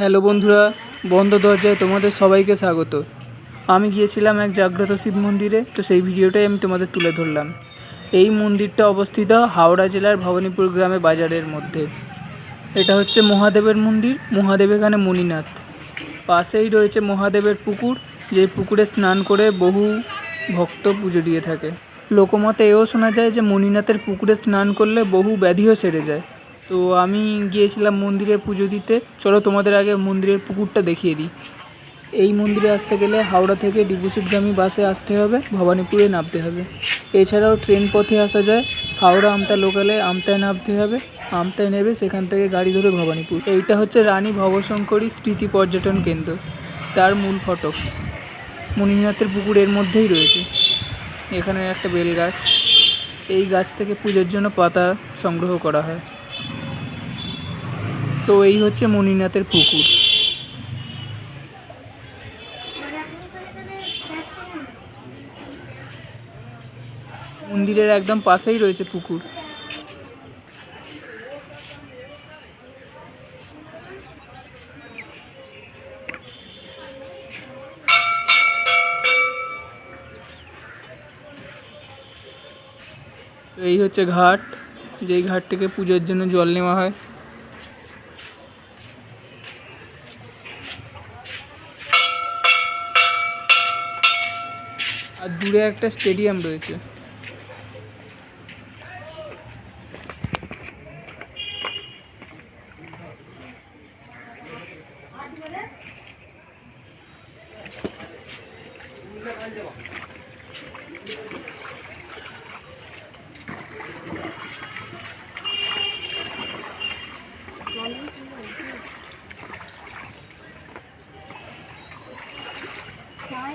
Hello বন্ধুরা, বন্ধ দরজায় তোমাদের সবাইকে স্বাগত। আমি গিয়েছিলাম এক জাগ্রত শিব মন্দিরে, তো সেই ভিডিওটাই আমি তোমাদের তুলে ধরলাম। এই মন্দিরটা অবস্থিত হাওড়া জেলার ভবানীপুর গ্রামে বাজারের মধ্যে। এটা হচ্ছে মহাদেবের মন্দির মহাদেব এখানে মণিনাথ। পাশেই রয়েছে মহাদেবের পুকুর যে পুকুরে স্নান করে বহু ভক্ত পুজো দিয়ে থাকে। লোকমতে এও শোনা যায় যে মণিনাথের পুকুরে স্নান করলে বহু ব্যাধিও সেরে যায়। তো আমি গিয়েছিলাম মন্দিরে পুজো দিতে। চলো তোমাদের আগে মন্দিরের পুকুরটা দেখিয়ে দিই। এই মন্দিরে আসতে গেলে হাওড়া থেকে ডিবুসুটগামী বাসে আসতে হবে, ভবানীপুরে নামতে হবে। এছাড়াও ট্রেন পথে আসা যায়, হাওড়া আমতা লোকালে আমতায় নামতে হবে। আমতায় নেবে সেখান থেকে গাড়ি ধরে ভবানীপুর। এইটা হচ্ছে রানী ভবশঙ্করী স্মৃতি পর্যটন কেন্দ্র। তার মূল ফটক। মণিনাথের পুকুর এর মধ্যেই রয়েছে। এখানে একটা বেল গাছ। এই গাছ থেকে পুজোর জন্য পাতা সংগ্রহ করা হয়। তো এই হচ্ছে মণিনাথের পুকুর। মন্দিরের একদম পাশেই রয়েছে পুকুর। তো এই হচ্ছে ঘাট, যেই ঘাট থেকে পুজোর জন্য জল নেওয়া হয়। আর দূরে একটা স্টেডিয়াম রয়েছে।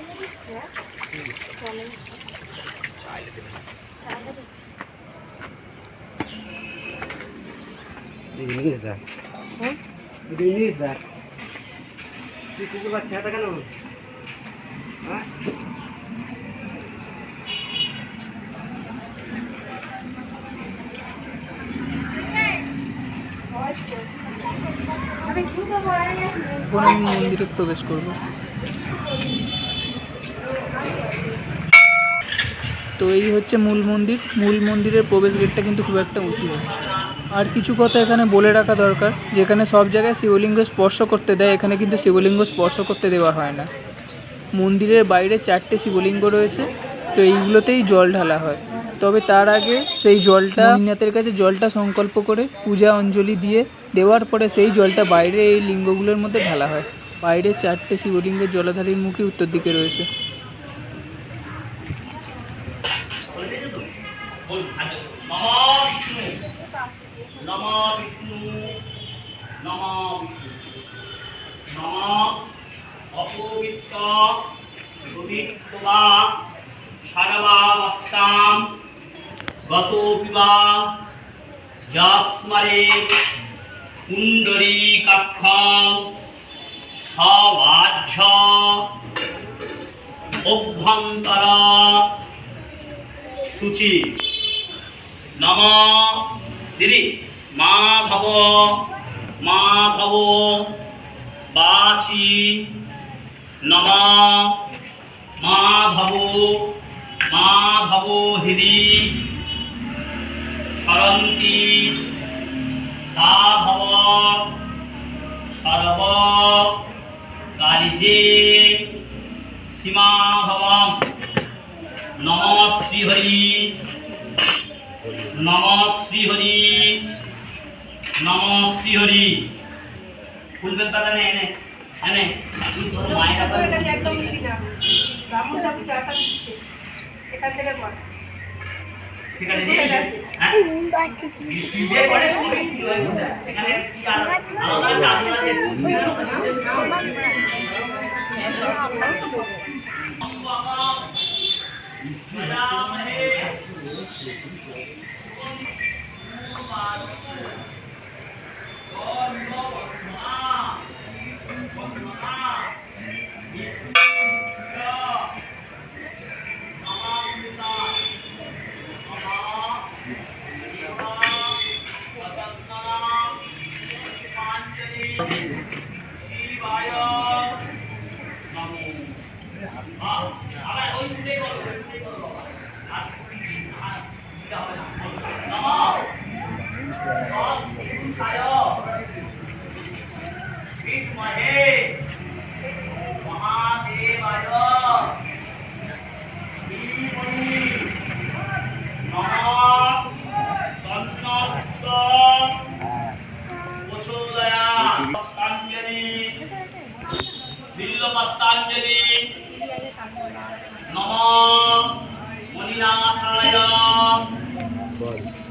জিনিস দেখ জিনিস দেখ তুই কুকুর বাচ্চাটা কেন হ্যাঁ এখন আমি মন্দিরে প্রবেশ করব? তো এই হচ্ছে মূল মন্দির। মূল মন্দিরের প্রবেশ গেটটা কিন্তু খুব একটা উঁচু না আর কিছু কথা এখানে বলে রাখা দরকার, যেখানে সব জায়গায় শিবলিঙ্গ স্পর্শ করতে দেয়, এখানে কিন্তু শিবলিঙ্গ স্পর্শ করতে দেওয়া হয় না। মন্দিরের বাইরে চারটে শিবলিঙ্গ রয়েছে, তো এইগুলোতেই জল ঢালা হয়। তবে তার আগে সেই জলটা, মণিনাথের কাছে জলটা সংকল্প করে পূজা অঞ্জলি দিয়ে দেওয়ার পরে সেই জলটা বাইরে এই লিঙ্গগুলোর মধ্যে ঢালা হয়। বাইরে চারটে শিবলিঙ্গের জলাধারীর মুখে উত্তর দিকে রয়েছে। নমা বিষ্ণু নমা বিষ্ণু নমা অপবিত্ত পবিত্রা সারবাবস্তাম গত কুণ্ডরী কাক্ষম সবাহ্য অভ্যন্তরা সূচি নম দিদি মা ভব মা ভব, বাচি, নম, মা ভব মা ভব হৃদি সরন্তি সা ভব, সর্ব কার্যে সীমা ভবম। নম শ্রীহরি নম শ্রীহরি। নম শ্রীহরি ফুলবেল পাতা নে এনে এনে তুই তোর মায়ের হাতে একদম নিবি না। ব্রাহ্মণ ঠাকুর চাটা দিচ্ছে। এখান থেকে। হ্যাঁ করে কি হয় এখানে কি আলাদা আলাদা আছে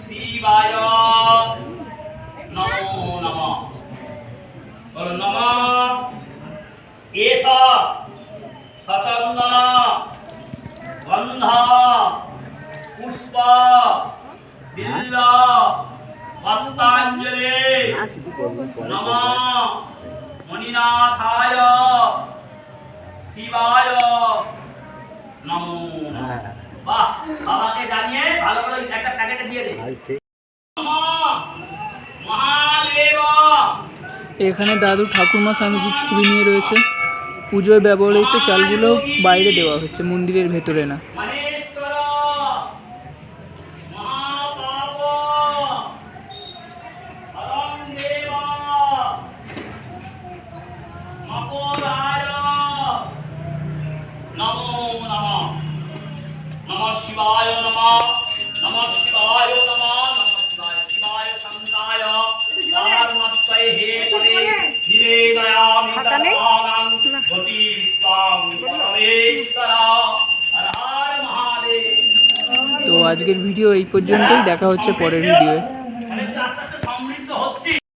শিবায়। নমো, নম। বলো, নম। এস সচন্দন গন্ধ পুষ্প বিল্ল পত্তাঞ্জলি। নম, মণিনাথায়। শিবায়। নমো। নমঃ। বাহ বাবাকে জানিয়ে ভালো করে একটা প্যাকেটে দিয়ে দে। এখানে দাদু ঠাকুরমা স্বামীজির ছবি নিয়ে রয়েছে। পুজোয় ব্যবহৃত চালগুলো বাইরে দেওয়া হচ্ছে মন্দিরের ভেতরে না। নমঃ नमः। नमः शिवाय नमः নমঃ নমঃ শিবায় শিবায় শান্তায় ধর্মত্বয় হে পরে নিবেদয়ামি তৎপাদাং গতি হর হর মহাদেব তো আজকের ভিডিও এই পর্যন্তই। দেখা হচ্ছে পরের ভিডিওয়ে